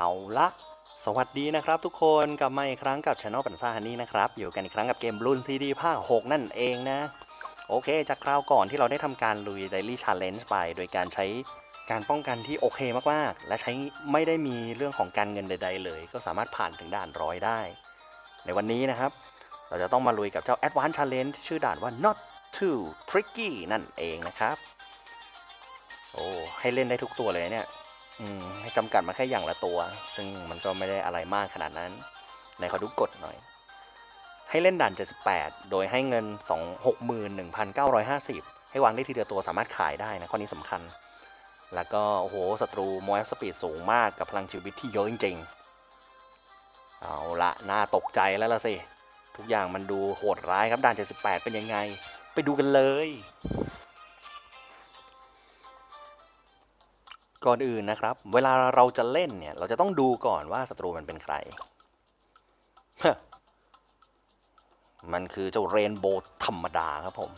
เอาละสวัสดีนะครับทุกคนกลับมาอีกครั้งกับช anel ปันซ่าฮันนี่นะครับ อยู่กันอีกครั้งกับเกมรุ่นทีดีภาค 6 นั่นเองนะ โอเค จากคราวก่อนที่เราได้ทำการลุย Daily Challenge ไป โดยการใช้การป้องกันที่โอเคมากๆ และใช้ไม่ได้มีเรื่องของการเงินใด ๆ เลย ก็สามารถผ่านถึงด่านร้อยได้ ในวันนี้นะครับ เราจะต้องมาลุยกับเจ้า Advanced Challenge ที่ชื่อด่านว่า not too tricky นั่นเองนะครับ โอ้ให้เล่นได้ทุกตัวเลยเนี่ย ให้จำกัดมาแค่อย่างละตัว ซึ่งมันก็ไม่ได้อะไรมากขนาดนั้นไหนขอดูกฎหน่อย ให้เล่นด่าน 78 โดยให้เงิน 2 61,950 ให้วางได้ทีเดียวตัวสามารถขายได้นะข้อนี้สำคัญ แล้วก็โอ้โหศัตรูมอยสปีดสูงมากกับพลังชีวิตที่เยอะจริงๆ เอาละน่าตกใจแล้วล่ะสิ ทุกอย่างมันดูโหดร้ายครับด่าน 78 เป็นยังไง ไปดูกันเลย ก่อนอื่นนะครับ เวลาเราจะเล่นเนี่ย เราจะต้องดูก่อนว่าศัตรูมันเป็นใคร มันคือเจ้าเรนโบว์ธรรมดาครับผม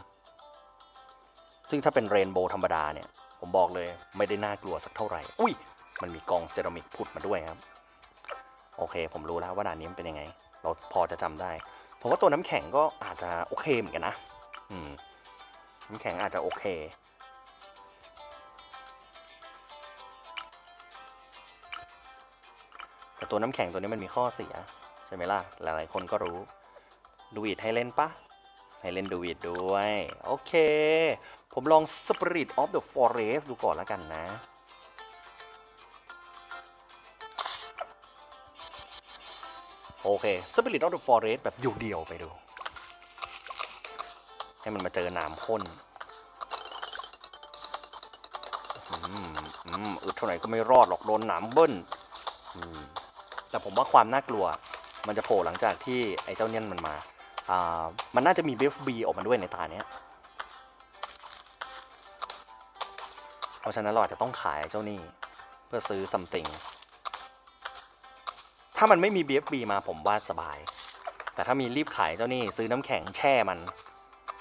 ซึ่งถ้าเป็นเรนโบว์ธรรมดาเนี่ย ผมบอกเลยไม่ได้น่ากลัวสักเท่าไหร่ อุ้ย มันมีกองเซรามิกผุดมาด้วยครับ โอเค ผมรู้แล้วว่าด่านนี้มันเป็นยังไง เราพอจะจำได้ผมว่าตัวน้ำแข็งก็อาจจะโอเคเหมือนกันนะ อืม น้ำแข็งอาจจะโอเค แต่ตัวน้ำแข็งตัวนี้มันมีข้อเสีย ใช่ไหมล่ะ หลายๆคนก็รู้ดูวิดให้เล่นปะให้เล่นดูวิดด้วย โอเค ผมลอง Spirit of the Forest ดูก่อนแล้วกันนะ โอเค Spirit of the Forest แบบอยู่เดียวไปดู ให้มันมาเจอหนามข้นอืมอืมอึดเท่าไหร่ก็ไม่รอดหรอกโดนหนามเบิ้ลอืม แต่ผมว่าความน่ากลัว มันจะโผล่หลังจากที่ไอ้เจ้าเนี่ยมันมาอ่ามันน่าจะมี BFB ออกมาด้วยในตาเนี้ยเพราะฉะนั้นเราอาจจะต้องขายเจ้านี่เพื่อซื้อ something ถ้ามันไม่มี BFB มาผมว่าสบาย แต่ถ้ามีรีบขายเจ้านี่ซื้อน้ำแข็งแช่มัน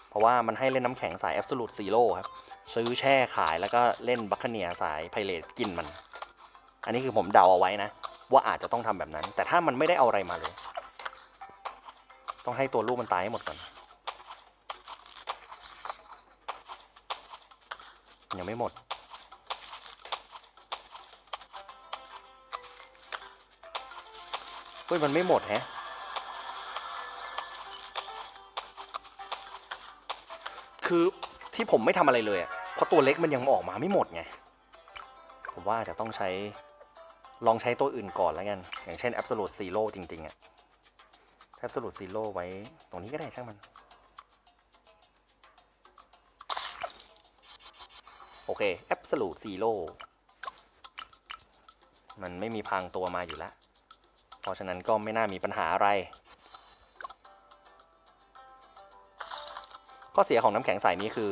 เพราะว่ามันให้เล่นน้ำแข็งสาย Absolute Zero ครับ ซื้อแช่ขายแล้วก็เล่นบัคเนียสายไพเรตกินมัน อันนี้คือผมเดาเอาไว้นะ ว่าอาจจะต้องทำแบบนั้น แต่ถ้ามันไม่ได้เอาอะไรมาเลย ต้องให้ตัวลูกมันตายให้หมดก่อน ยังไม่หมด เฮ้ย มันไม่หมดแฮะคือที่ผมไม่ทำอะไรเลยอะเพราะตัวเล็กมันยังออกมาไม่หมดไง ผมว่าจะต้องใช้ ลองใช้ตัวอื่นก่อนแล้วกัน อย่างเช่น Absolute Zero จริงๆอะ Absolute Zero ไว้ตรงนี้ก็ได้ช่างมัน โอเค Absolute Zero มันไม่มีพังตัวมาอยู่แล้ว เพราะฉะนั้นก็ไม่น่ามีปัญหาอะไร ข้อเสียของน้ำแข็งใสนี้คือ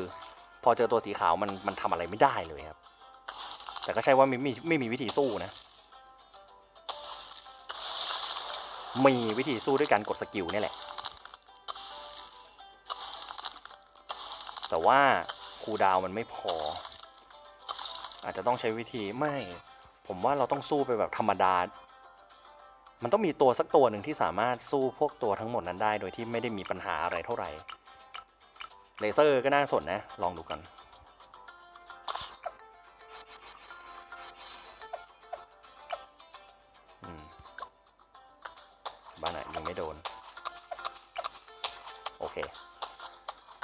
พอเจอตัวสีขาวมันมันทำอะไรไม่ได้เลยครับ แต่ก็ใช่ว่าไม่มีไม่มีวิธีสู้นะ มีวิธีสู้ด้วยการกดสกิลนี่แหละ แต่ว่าคูดาวมันไม่พอ อาจจะต้องใช้วิธีไม่ ผมว่าเราต้องสู้ไปแบบธรรมดา มันต้องมีตัวสักตัวหนึ่งที่สามารถสู้พวกตัวทั้งหมดนั้นได้ โดยที่ไม่ได้มีปัญหาอะไรเท่าไหร่เลเซอร์ก็น่าสนนะ ลองดูกัน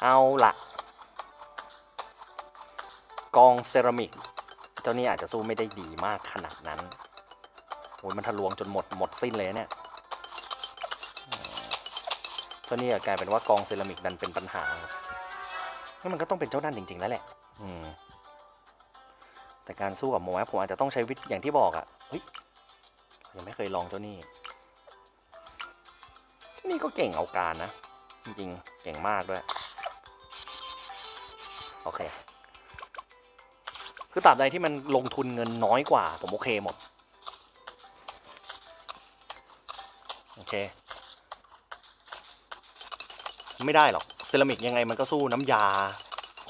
เอาละกองเซรามิก เจ้านี่อาจจะสู้ไม่ได้ดีมากขนาดนั้นโอ้ยมันทะลวงจนหมดหมดสิ้นเลยเนี่ยเจ้านี่กลายเป็นว่ากองเซรามิกดันเป็นปัญหาครับงั้นมันก็ต้องเป็นเจ้านั่นจริง ๆ แล้วแหละ อืม แต่การสู้กับโมแอผมอาจจะต้องใช้วิธีอย่างที่บอกอะ่ะเฮ้ยยังไม่เคยลองเจ้านี่นี่ก็เก่งเอาการนะ จริงๆ เก่งมากด้วย อเค คือตราบใดที่มันลงทุนเงินน้อยกว่า ผมโอเคหมด โอเค ไม่ได้หรอก เซรามิกยังไงมันก็สู้น้ำยา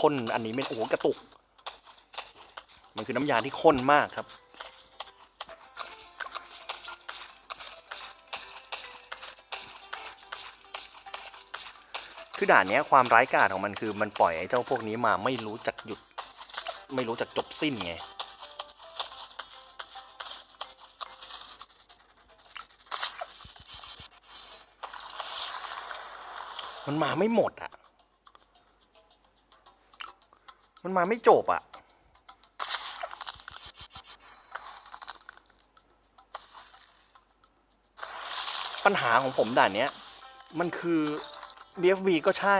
ข้นอันนี้ไม่โอ้โหกระตุก มันคือน้ำยาที่ข้นมากครับ คือด่านเนี้ยความร้ายกาจของมันคือมันปล่อยไอ้เจ้าพวกนี้มาไม่รู้จักหยุด ไม่รู้จักจบสิ้นไงมันมาไม่หมดอะ มันมาไม่จบอะ ปัญหาของผมด่านเนี้ย มันคือ BFB ก็ใช่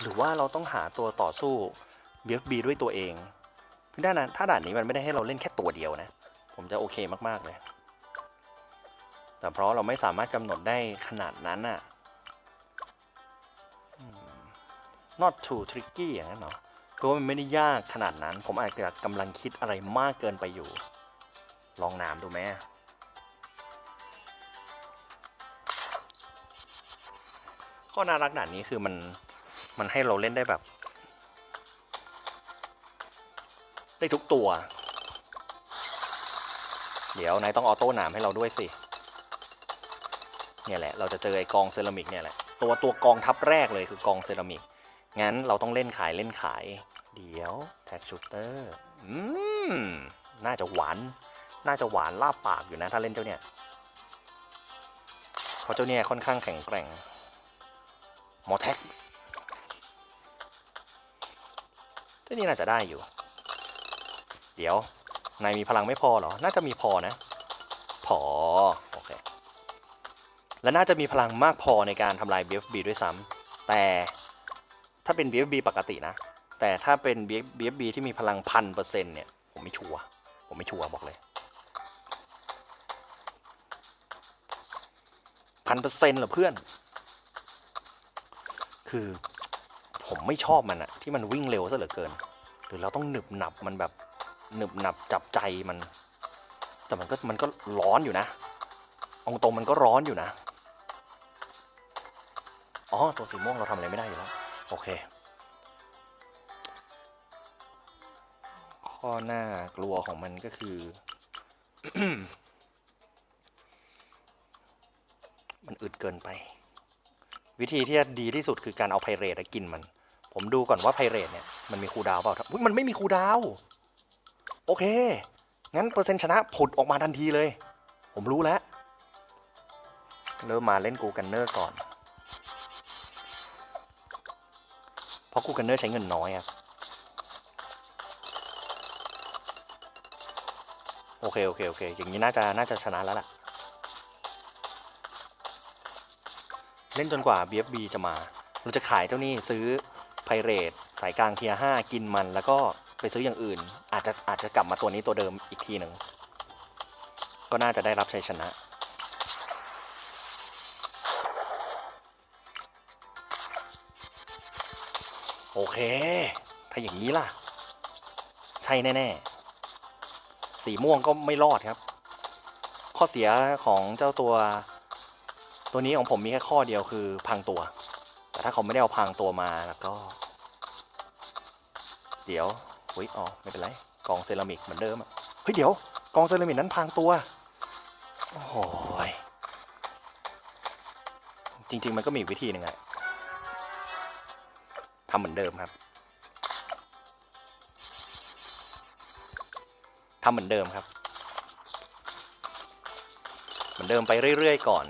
หรือว่าเราต้องหาตัวต่อสู้ BFB ด้วยตัวเองคือด้านนั้นถ้าด่านนี้มันไม่ได้ให้เราเล่นแค่ตัวเดียวนะ ผมจะโอเคมาก ๆ เลย แต่เพราะเราไม่สามารถกำหนดได้ขนาดนั้นน่ะ not too tricky อย่างนั้นเหรอเพราะว่ามันไม่ได้ยากขนาดนั้น ผมอาจจะกำลังคิดอะไรมากเกินไปอยู่ ลองน้ำดูไหม ข้อน่ารักด่านนี้คือมันมันให้เราเล่นได้แบบ ได้ทุกตัว เดี๋ยวนายต้องออโต้หนามให้เราด้วยสิ เนี่ยแหละ เราจะเจอไอกองเซรามิกเนี่ยแหละ ตัวตัวกองทัพแรกเลยคือกองเซรามิก งั้นเราต้องเล่นขายเล่นขาย เดี๋ยวแท็กชูเตอร์ อืม น่าจะหวาน น่าจะหวานลาบปากอยู่นะ ถ้าเล่นเจ้าเนี่ย เพราะเจ้าเนี่ยค่อนข้างแข็งแกร่ง หมอแท็กเจ้านี่น่าจะได้อยู่ เดี๋ยวนายมีพลังไม่พอเหรอ น่าจะมีพอนะ พอ โอเค และน่าจะมีพลังมากพอในการทำลาย BFB ด้วยซ้ำแต่ถ้าเป็น BFB ปกตินะ แต่ถ้าเป็น BFB ที่มีพลังพันเปอร์เซ็นต์เนี่ย ผมไม่ชัวร์ ผมไม่ชัวร์บอกเลยพันเปอร์เซ็นต์เหรอเพื่อน คือผมไม่ชอบมันอะที่มันวิ่งเร็วซะเหลือเกิน หรือเราต้องหนึบหนับมันแบบหนึบหนับจับใจมัน แต่มันก็มันก็ร้อนอยู่นะอาตรงมันก็ร้อนอยู่นะอ๋อตัวสีม่วงเราทำอะไรไม่ได้อยู่แล้วโอเค ข้อหน้ากลัวของมันก็คือ มันอึดเกินไป วิธีที่จะดีที่สุดคือการเอาไพเรตกินมัน ผมดูก่อนว่าไพเรตเนี่ยมันมีคูดาวเปล่าอุ๊ยมันไม่มีคูดาว โอเค งั้นเปอร์เซ็นต์ชนะผุดออกมาทันทีเลย ผมรู้แล้ว เริ่มมาเล่นกูกันเนอร์ก่อน เพราะกูกันเนอร์ใช้เงินน้อยครับโอเค โอเค โอเค อย่างนี้น่าจะน่าจะชนะแล้วล่ะ เล่นจนกว่า BFB จะมา เราจะขายเจ้านี่ซื้อไพเรตสายกลางเทียห้ากินมันแล้วก็ไปซื้ออย่างอื่น อาจจะอาจจะกลับมาตัวนี้ตัวเดิมอีกทีหนึ่ง ก็น่าจะได้รับชัยชนะโอเค ถ้าอย่างนี้ล่ะ ใช่แน่ๆ สีม่วงก็ไม่รอดครับ ข้อเสียของเจ้าตัว ตัวนี้ของผมมีแค่ข้อเดียวคือพังตัว แต่ถ้าเขาไม่ได้เอาพังตัวมาแล้วก็ เดี๋ยวอุ้ยอ๋อไม่เป็นไรกองเซรามิกเหมือนเดิมอะเฮ้ยเดี๋ยวกองเซรามิกนั้นพังตัวโอ้โหยจริง ๆ มันก็มีวิธีหนึ่งอะทำเหมือนเดิมครับทำเหมือนเดิมครับ เหมือนเดิมไปเรื่อย ๆ ก่อน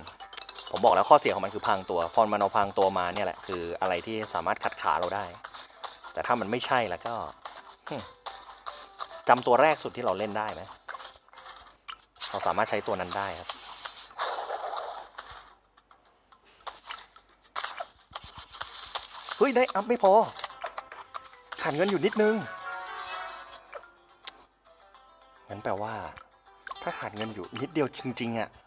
ผมบอกแล้วข้อเสียของมันคือพังตัว พอมันเอาพังตัวมาเนี่ยแหละคืออะไรที่สามารถขัดขาเราได้ แต่ถ้ามันไม่ใช่แล้วก็จำตัวแรกสุดที่เราเล่นได้ไหมเราสามารถใช้ตัวนั้นได้ครับเฮ้ยได้อัพไม่พอขาดเงินอยู่นิดนึงงั้นแปลว่า ถ้าขาดเงินอยู่นิดเดียวจริงๆอะอะ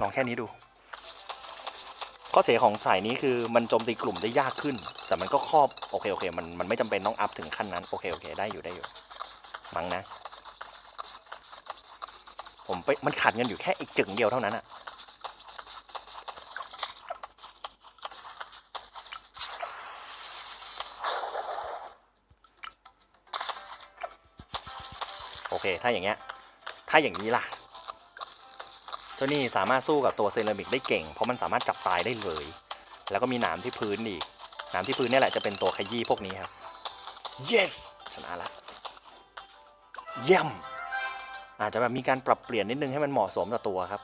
ลองแค่นี้ดู ข้อเสียของสายนี้คือมันโจมตีกลุ่มได้ยากขึ้น แต่มันก็ครอบโอเคโอเคมันมันไม่จำเป็นต้องอัพถึงขั้นนั้นโอเคโอเคได้อยู่ได้อยู่มั้งนะ ผมไปมันขาดเงินอยู่แค่อีกจึงเดียวเท่านั้นอะโอเค ถ้าอย่างเงี้ย ถ้าอย่างนี้ล่ะ เจ้านี่สามารถสู้กับตัวเซรามิกได้เก่ง เพราะมันสามารถจับตายได้เลย แล้วก็มีหนามที่พื้นอีกหนามที่พื้นเนี่ยแหละจะเป็นตัวขยี้พวกนี้ครับ yes ชนะละเยี่ยมอาจจะแบบมีการปรับเปลี่ยนนิดนึงให้มันเหมาะสมต่อตัวครับ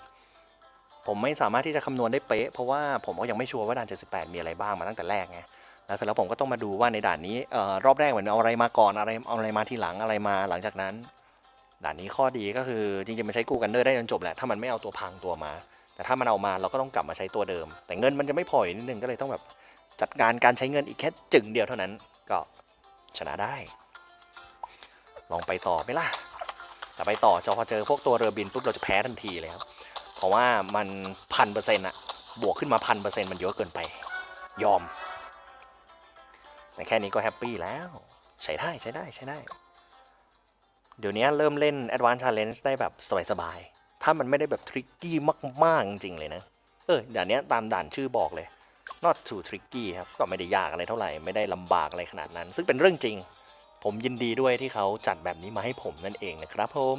ผมไม่สามารถที่จะคำนวณได้เป๊ะ เพราะว่าผมก็ยังไม่ชัวร์ว่าด่าน 78 มีอะไรบ้างมาตั้งแต่แรกไงแล้วเสร็จแล้วผมก็ต้องมาดูว่าในด่านนี้เอ่อรอบแรกเหมือนเอาอะไรมาก่อนอะไรเอาอะไรมาทีหลังอะไรมาหลังจากนั้น ด่านนี้ข้อดีก็คือจริงๆมันใช้กูกันเดอร์ได้จนจบแหละถ้ามันไม่เอาตัวพังตัวมา แต่ถ้ามันเอามาเราก็ต้องกลับมาใช้ตัวเดิม แต่เงินมันจะไม่พออีกนิดนึงก็เลยต้องแบบจัดการการใช้เงินอีกแค่จึงเดียวเท่านั้นก็ชนะได้ ลองไปต่อไหมล่ะแต่ไปต่อจอพอเจอพวกตัวเรือบินปุ๊บเราจะแพ้ทันทีเลยครับเพราะว่ามันพันเปอร์เซ็นต์อะบวกขึ้นมาพันเปอร์เซ็นต์มันเยอะเกินไป ยอมแต่แค่นี้ก็แฮปปี้แล้ว ใช้ได้ใช้ได้ใช้ได้ เดี๋ยวนี้เริ่มเล่น Advanced Challenge ได้แบบสบายๆ ถ้ามันไม่ได้แบบทริกกี้มาก ๆ จริงๆเลยนะ เออดี๋ยวนี้ตามด่านชื่อบอกเลย not too tricky ครับ ก็ไม่ได้ยากอะไรเท่าไหร่ ไม่ได้ลำบากอะไรขนาดนั้น ซึ่งเป็นเรื่องจริง ผมยินดีด้วยที่เขาจัดแบบนี้มาให้ผมนั่นเองนะครับผม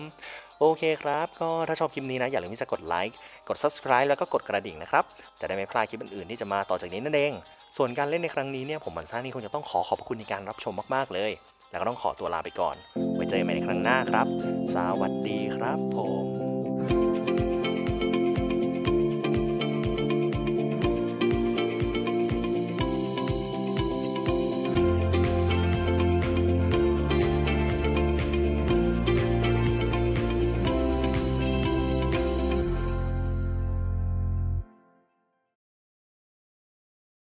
โอเคครับ ก็ถ้าชอบคลิปนี้นะ อย่าลืมที่จะกดไลค์ กด subscribe แล้วก็กดกระดิ่งนะครับ จะได้ไม่พลาดคลิปอื่นๆที่จะมาต่อจากนี้นั่นเอง ส่วนการเล่นในครั้งนี้เนี่ยผมมันซ่านี่คงจะต้องขอขอบคุณในการรับชมมากๆเลย แล้วก็ต้องขอตัวลาไปก่อน ไว้เจอกันใหม่ในครั้งหน้าครับ สวัสดีครับผม